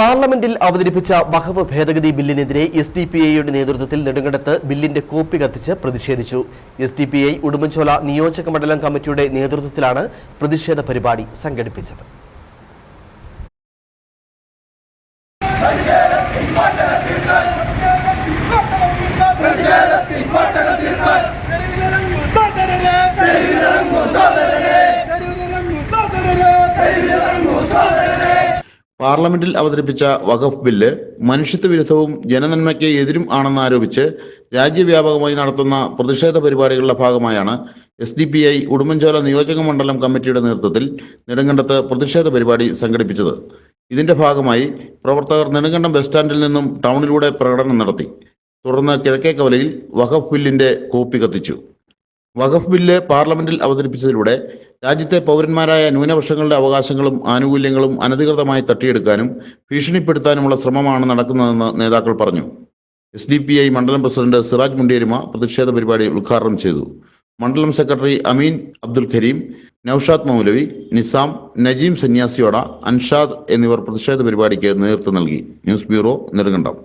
പാർലമെന്റിൽ അവതരിപ്പിച്ച വഖഫ് ഭേദഗതി ബില്ലിനെതിരെ എസ് ഡി പി ഐയുടെ നേതൃത്വത്തിൽ നെടുങ്കണ്ടത്ത് ബില്ലിന്റെ കോപ്പി കത്തിച്ച് പ്രതിഷേധിച്ചു. S D P I Udumbanchola നിയോജക മണ്ഡലം കമ്മിറ്റിയുടെ നേതൃത്വത്തിലാണ് പ്രതിഷേധ പരിപാടി സംഘടിപ്പിച്ചത്. പാർലമെന്റിൽ അവതരിപ്പിച്ച വഖഫ് ബില്ല് മനുഷ്യത്വ വിരുദ്ധവും ജനനന്മയ്ക്ക് എതിരും ആണെന്ന് ആരോപിച്ച് രാജ്യവ്യാപകമായി നടത്തുന്ന പ്രതിഷേധ പരിപാടികളുടെ ഭാഗമായാണ് S D P I Udumbanchola നിയോജക മണ്ഡലം കമ്മിറ്റിയുടെ നേതൃത്വത്തിൽ നെടുങ്കണ്ടത്ത് പ്രതിഷേധ പരിപാടി സംഘടിപ്പിച്ചത്. ഇതിന്റെ ഭാഗമായി പ്രവർത്തകർ നെടുങ്കണ്ടം ബസ് സ്റ്റാൻഡിൽ നിന്നും ടൗണിലൂടെ പ്രകടനം നടത്തി. തുടർന്ന് കിഴക്കേക്കവലയിൽ വഖഫ് ബില്ലിന്റെ കോപ്പി കത്തിച്ചു. വഖഫ് ബില്ല് പാർലമെന്റിൽ അവതരിപ്പിച്ചതിലൂടെ രാജ്യത്തെ പൗരന്മാരായ ന്യൂനപക്ഷങ്ങളുടെ അവകാശങ്ങളും ആനുകൂല്യങ്ങളും അനധികൃതമായി തട്ടിയെടുക്കാനും ഭീഷണിപ്പെടുത്താനുമുള്ള ശ്രമമാണ് നടക്കുന്നതെന്ന് നേതാക്കൾ പറഞ്ഞു. എസ് ഡി പി ഐ മണ്ഡലം പ്രസിഡന്റ് സിറാജ് മുണ്ടേരിമ പ്രതിഷേധ പരിപാടി ഉദ്ഘാടനം ചെയ്തു. മണ്ഡലം സെക്രട്ടറി അമീൻ അബ്ദുൽ കരീം നൌഷാദ് മൗലവി നിസാം നജീം സന്യാസിയോട അൻഷാദ് എന്നിവർ പ്രതിഷേധ പരിപാടിക്ക് നേതൃത്വം നൽകി. News bureau Nedumkandam.